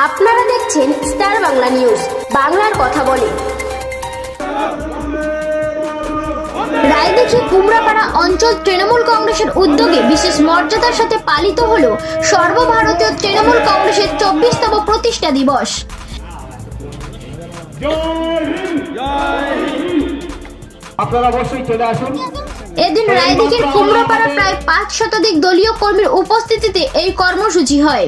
আপনারা দেখছেন star Bangla news বাংলার কথা বলে। রায়দিঘি কুমড়াপাড়া অঞ্চল তৃণমূল কংগ্রেসের উদ্যোগে বিশেষ মর্যাদার সাথে পালিত হল সর্বভারতীয় তৃণমূল কংগ্রেসের চব্বিশতম প্রতিষ্ঠা দিবস। আপনারা অবশ্যই চলে আসুন। এদিন রায়দিঘির কুমড়াপাড়া প্রায় পাঁচ শতাধিক দলীয় কর্মীর উপস্থিতিতে এই কর্মসূচি হয়।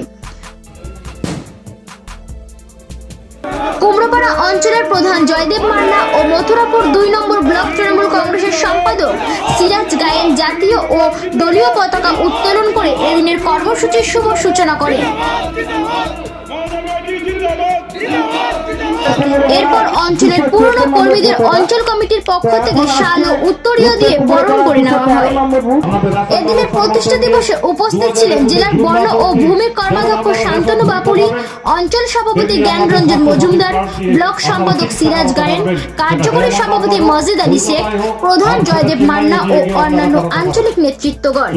কুমড়োপাড়া অঞ্চলের প্রধান জয়দেব মান্না ও মথুরাপুর দুই নম্বর ব্লক তৃণমূল কংগ্রেসের সম্পাদক সিরাজ গায়েন জাতীয় ও দলীয় পতাকা উত্তোলন করে এদিনের কর্মসূচির শুভ সূচনা করেন। এরপর অঞ্চলের পুরনো কর্মীদের অঞ্চল কমিটির পক্ষ থেকে শাল ও উত্তরীয় দিয়ে বরণ করে নেওয়া হয়। এদিনের প্রতিষ্ঠা দিবসে উপস্থিত ছিলেন জেলার বর্ণ ও ভূমি কর্মাধ্যক্ষ শান্তনু বাপুরি, অঞ্চল সভাপতি জ্ঞানরঞ্জন মজুমদার, ব্লক সম্পাদক সিরাজ গায়েন কার্যকরী সভাপতি মজিদ আলী শেখ, প্রধান জয়দেব মান্না ও অন্যান্য আঞ্চলিক নেতৃত্বগণ।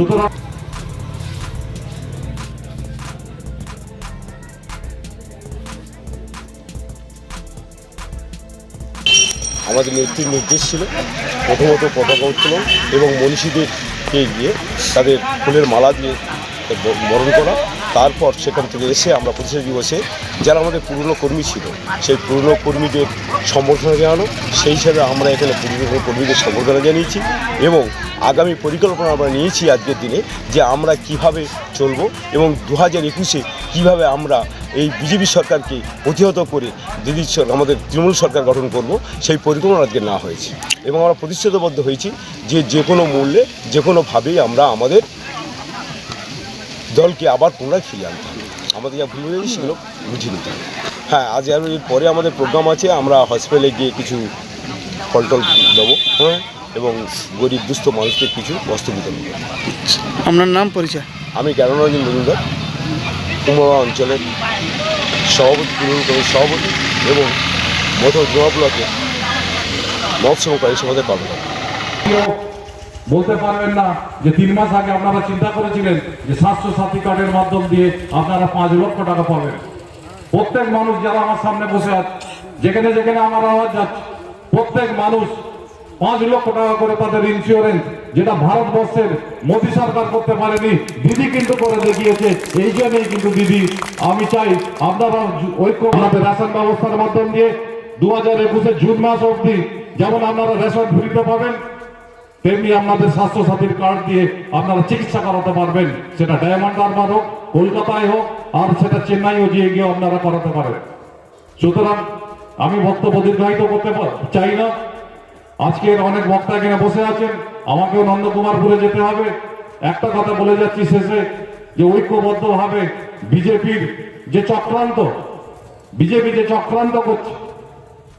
আমাদের নেত্রীর নির্দেশ ছিল। প্রথমত পতাকা উত্তোলন এবং মনীষীদেরকে গিয়ে তাদের ফুলের মালা দিয়ে বরণ করা। তারপর সেখান থেকে এসে আমরা প্রতিষ্ঠা দিবসে যারা আমাদের পুরনো কর্মী ছিল, সেই পুরনো কর্মীদের সম্বর্ধনা জানানো। সেই হিসাবে আমরা এখানে পুরনো কর্মীদের সম্বর্ধনা জানিয়েছি এবং আগামী পরিকল্পনা আমরা নিয়েছি আজকের দিনে যে আমরা কীভাবে চলবো এবং দু হাজার একুশে কীভাবে আমরা এই বিজেপি সরকারকে প্রতিহত করে দিদি আমাদের তৃণমূল সরকার গঠন করব, সেই পরিকল্পনা আজকে না হয়েছে। এবং আমরা প্রতিশ্রুতবদ্ধ হয়েছি যে যে কোনো মূল্যে, যে কোনোভাবেই আমরা আমাদের দলকে আবার পুনরায় ফিরিয়ে আনতে হবে। আমাদের যা ভুল হয়েছে সেগুলো বুঝিয়ে নিতে হবে। হ্যাঁ আজ পরে আমাদের প্রোগ্রাম আছে, আমরা হসপিটালে গিয়ে কিছু ফল টল দেবো হ্যাঁ এবং গরিব দুস্থ মানুষদের কিছু বস্তু বিতরণ আপনার নাম, পরিচয়? আমি জ্ঞানরঞ্জন মজুমদার কুমড়া অঞ্চলের সভাপতি তৃণমূল কংগ্রেস সভাপতি এবং মতো জমা ব্লকের মৎস্যকারী সমাজের কর্মকর্তা বলতে পারবেন না যে তিন মাস আগে আপনারা চিন্তা করেছিলেন যে স্বাস্থ্য সাথী কার্ডের মাধ্যম দিয়ে আপনারা পাঁচ লক্ষ টাকা পাবেন। প্রত্যেক মানুষ যারা আমার সামনে বসে আছে, যেখানে যেখানে আমার আওয়াজ যাচ্ছে, প্রত্যেক মানুষ পাঁচ লক্ষ টাকা করে তাদের ইন্স্যুরেন্স যেটা ভারতবর্ষের মোদী সরকার করতে পারেনি, দিদি কিন্তু করে দেখিয়েছে, এই জন্যই কিন্তু দিদি, আমি চাই আপনারা জু- ঐক্য আপনাদের রেশন ব্যবস্থার মাধ্যম দিয়ে দু হাজার একুশে জুন মাস অবধি যেমন আপনারা রেশন ফ্রিতে পাবেন, তেমনি আপনাদের স্বাস্থ্য সাথীর কার্ড দিয়ে আপনারা চিকিৎসা করাতে পারবেন, সেটা ডায়মন্ড হারবার হোক, কলকাতায় হোক, আর সেটা চেন্নাইও গিয়ে গিয়ে আপনারা করাতে পারেন। সুতরাং আমি বক্তব্য দীর্ঘায়িত করতে চাই না। আজকের অনেক বক্তা এখানে বসে আছেন। আমাকেও নন্দকুমারপুরে যেতে হবে। একটা কথা বলে যাচ্ছি শেষে, যে ঐক্যবদ্ধভাবে বিজেপির যে চক্রান্ত, বিজেপি যে চক্রান্ত করছে,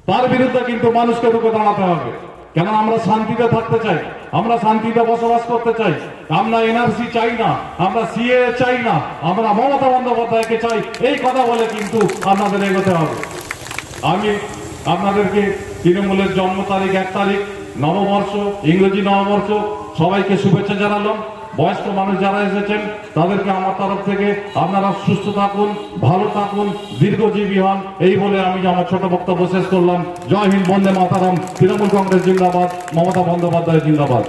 তার বিরুদ্ধে কিন্তু মানুষকে রুখে দাঁড়াতে হবে। কেন আমরা শান্তিতে থাকতে চাই, আমরা শান্তিতে বসবাস করতে চাই। আমরা এনআরসি চাই না, আমরা সিএ চাই না, আমরা মমতা বন্দ্যোপাধ্যায়কে চাই। এই কথা বলে কিন্তু আপনাদের এগোতে হবে। আমি আপনাদেরকে তৃণমূলের জন্ম তারিখ এক তারিখ, নববর্ষ, ইংরেজি নববর্ষ, সবাইকে শুভেচ্ছা জানালাম। বয়স্ক মানুষ যারা এসেছেন, তাদেরকে আমার তরফ থেকে আপনারা সুস্থ থাকুন, ভালো থাকুন, দীর্ঘজীবী হন, এই বলে আমি আমার ছোট বক্তব্য শেষ করলাম। জয় হিন্দ, বন্দে মাতারাম, তৃণমূল কংগ্রেস জিন্দাবাদ, মমতা বন্দ্যোপাধ্যায় জিন্দাবাদ।